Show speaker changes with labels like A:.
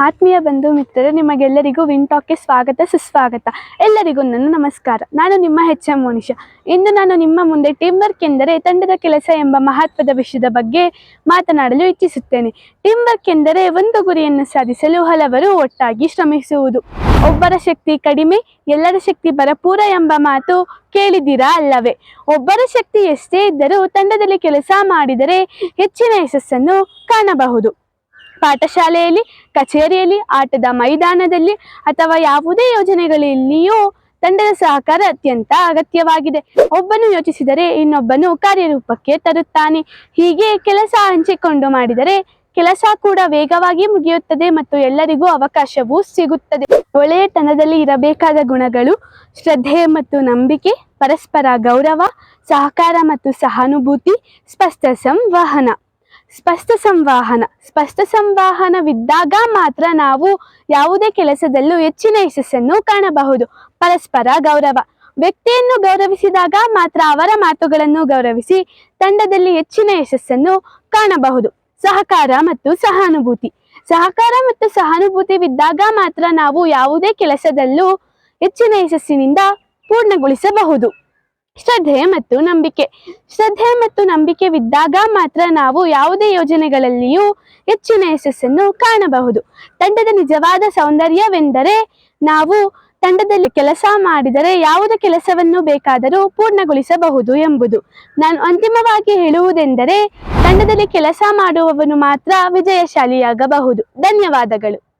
A: ಆತ್ಮೀಯ ಬಂಧು ಮಿತ್ರರು, ನಿಮಗೆಲ್ಲರಿಗೂ ವಿಂಟಾಕ್ಗೆ ಸ್ವಾಗತ, ಸುಸ್ವಾಗತ. ಎಲ್ಲರಿಗೂ ನನ್ನ ನಮಸ್ಕಾರ. ನಾನು ನಿಮ್ಮ ಹೆಚ್ ಎಂ ಮೋನಿಷಾ. ಇಂದು ನಾನು ನಿಮ್ಮ ಮುಂದೆ ಟೀಮ್ ವರ್ಕ್ ಎಂದರೆ ತಂಡದ ಕೆಲಸ ಎಂಬ ಮಹತ್ವದ ವಿಷಯದ ಬಗ್ಗೆ ಮಾತನಾಡಲು ಇಚ್ಛಿಸುತ್ತೇನೆ. ಟೀಮ್ ವರ್ಕ್ ಎಂದರೆ ಒಂದು ಗುರಿಯನ್ನು ಸಾಧಿಸಲು ಹಲವರು ಒಟ್ಟಾಗಿ ಶ್ರಮಿಸುವುದು. ಒಬ್ಬರ ಶಕ್ತಿ ಕಡಿಮೆ, ಎಲ್ಲರ ಶಕ್ತಿ ಭರಪೂರ ಎಂಬ ಮಾತು ಕೇಳಿದ್ದೀರಾ ಅಲ್ಲವೇ? ಒಬ್ಬರ ಶಕ್ತಿ ಎಷ್ಟೇ ಇದ್ದರೂ ತಂಡದಲ್ಲಿ ಕೆಲಸ ಮಾಡಿದರೆ ಹೆಚ್ಚಿನ ಯಶಸ್ಸನ್ನು ಕಾಣಬಹುದು. ಪಾಠಶಾಲೆಯಲ್ಲಿ, ಕಚೇರಿಯಲ್ಲಿ, ಆಟದ ಮೈದಾನದಲ್ಲಿ ಅಥವಾ ಯಾವುದೇ ಯೋಜನೆಗಳಲ್ಲಿಯೂ ತಂಡದ ಸಹಕಾರ ಅತ್ಯಂತ ಅಗತ್ಯವಾಗಿದೆ. ಒಬ್ಬನು ಯೋಚಿಸಿದರೆ ಇನ್ನೊಬ್ಬನು ಕಾರ್ಯರೂಪಕ್ಕೆ ತರುತ್ತಾನೆ. ಹೀಗೆ ಕೆಲಸ ಹಂಚಿಕೊಂಡು ಮಾಡಿದರೆ ಕೆಲಸ ಕೂಡ ವೇಗವಾಗಿ ಮುಗಿಯುತ್ತದೆ ಮತ್ತು ಎಲ್ಲರಿಗೂ ಅವಕಾಶವೂ ಸಿಗುತ್ತದೆ. ಒಳ್ಳೆಯತನದಲ್ಲಿ ಇರಬೇಕಾದ ಗುಣಗಳು ಶ್ರದ್ಧೆ ಮತ್ತು ನಂಬಿಕೆ, ಪರಸ್ಪರ ಗೌರವ, ಸಹಕಾರ ಮತ್ತು ಸಹಾನುಭೂತಿ, ಸ್ಪಷ್ಟ ಸಂವಹನ. ಸ್ಪಷ್ಟ ಸಂವಹನ ಸ್ಪಷ್ಟ ಸಂವಹನವಿದ್ದಾಗ ಮಾತ್ರ ನಾವು ಯಾವುದೇ ಕೆಲಸದಲ್ಲೂ ಹೆಚ್ಚಿನ ಯಶಸ್ಸನ್ನು ಕಾಣಬಹುದು. ಪರಸ್ಪರ ಗೌರವ, ವ್ಯಕ್ತಿಯನ್ನು ಗೌರವಿಸಿದಾಗ ಮಾತ್ರ ಅವರ ಮಾತುಗಳನ್ನು ಗೌರವಿಸಿ ತಂಡದಲ್ಲಿ ಹೆಚ್ಚಿನ ಯಶಸ್ಸನ್ನು ಕಾಣಬಹುದು. ಸಹಕಾರ ಮತ್ತು ಸಹಾನುಭೂತಿ, ಸಹಕಾರ ಮತ್ತು ಸಹಾನುಭೂತಿವಿದ್ದಾಗ ಮಾತ್ರ ನಾವು ಯಾವುದೇ ಕೆಲಸದಲ್ಲೂ ಹೆಚ್ಚಿನ ಯಶಸ್ಸಿನಿಂದ ಪೂರ್ಣಗೊಳಿಸಬಹುದು. ಶ್ರದ್ಧೆ ಮತ್ತು ನಂಬಿಕೆ. ಶ್ರದ್ಧೆ ಮತ್ತು ನಂಬಿಕೆವಿದ್ದಾಗ ಮಾತ್ರ ನಾವು ಯಾವುದೇ ಯೋಜನೆಗಳಲ್ಲಿಯೂ ಹೆಚ್ಚಿನ ಯಶಸ್ಸನ್ನು ಕಾಣಬಹುದು. ತಂಡದ ನಿಜವಾದ ಸೌಂದರ್ಯವೆಂದರೆ ನಾವು ತಂಡದಲ್ಲಿ ಕೆಲಸ ಮಾಡಿದರೆ ಯಾವುದೇ ಕೆಲಸವನ್ನು ಬೇಕಾದರೂ ಪೂರ್ಣಗೊಳಿಸಬಹುದು ಎಂಬುದು. ನಾನು ಅಂತಿಮವಾಗಿ ಹೇಳುವುದೆಂದರೆ, ತಂಡದಲ್ಲಿ ಕೆಲಸ ಮಾಡುವವನು ಮಾತ್ರ ವಿಜಯಶಾಲಿಯಾಗಬಹುದು. ಧನ್ಯವಾದಗಳು.